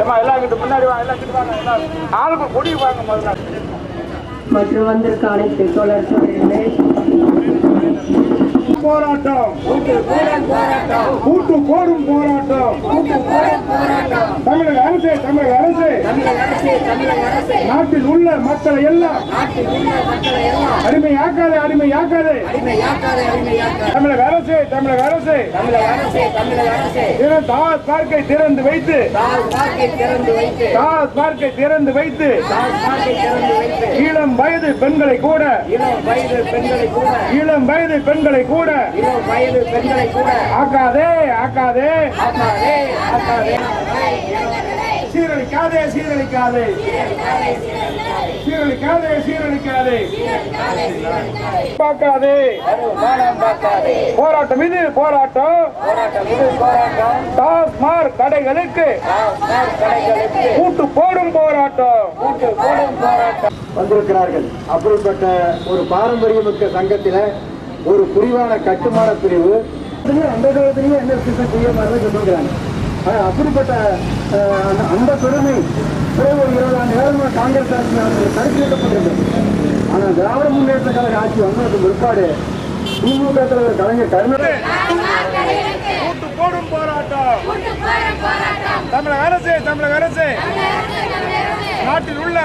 ஏமா எல்லாம் இங்கிட்டு முன்னாடி வாங்க எல்லாம் இங்கிட்டு வாங்க எல்லாம். ஆளுக்கு கொடி வாங்க முதல்ல. மற்றும் வந்திருக்க அனைத்து தோழர் தோழர்களே போராட்டம். கூட்டு போடும் போராட்டம். தமிழக அரசு தமிழக அரசு. நாட்டில் உள்ள மக்களை எல்லாம் அடிமையாக்காதே அடிமையாக்காதே. தமிழக அரசு தமிழக அரசு. தாஸ் பார்க்கை திறந்து வைத்து. தாஸ் பார்க்கை திறந்து வைத்து. இளம் வயது பெண்களை கூட. இளம் வயது பெண்களை கூட. ஆக்காதே ஆக்காதே. சீரழிக்காதே சீரழிக்காதே. சீரழிக்காதே சீரழிக்காதே. பார்க்காதே போராட்டம் இது போராட்டம். டாஸ்மாக் கடைகளுக்கு கூட்டு போடும் போராட்டம். வந்திருக்கிறார்கள். அப்படிப்பட்ட ஒரு பாரம்பரியமிக்க சங்கத்தில ஒரு புரிவான கட்டுமான பிரிவு. அந்த காலத்திலேயே என்ன செய்ய மாதிரி சொல்லிருக்கிறாங்க. ஆனா அப்படிப்பட்ட அந்த- பெருமை ஒரு இருபது ஆண்டு காலமா காங்கிரஸ் ஆட்சி கருத்திருக்கப்பட்டிருந்தது ஆனா திராவிட முன்னேற்ற கழக ஆட்சி வந்ததுக்கு பிற்பாடு திமுக தலைவர் கலைஞர் கருணை கூட்டு போடும் போராட்டம். தமிழக அரசு தமிழக அரசு. நாட்டில் உள்ள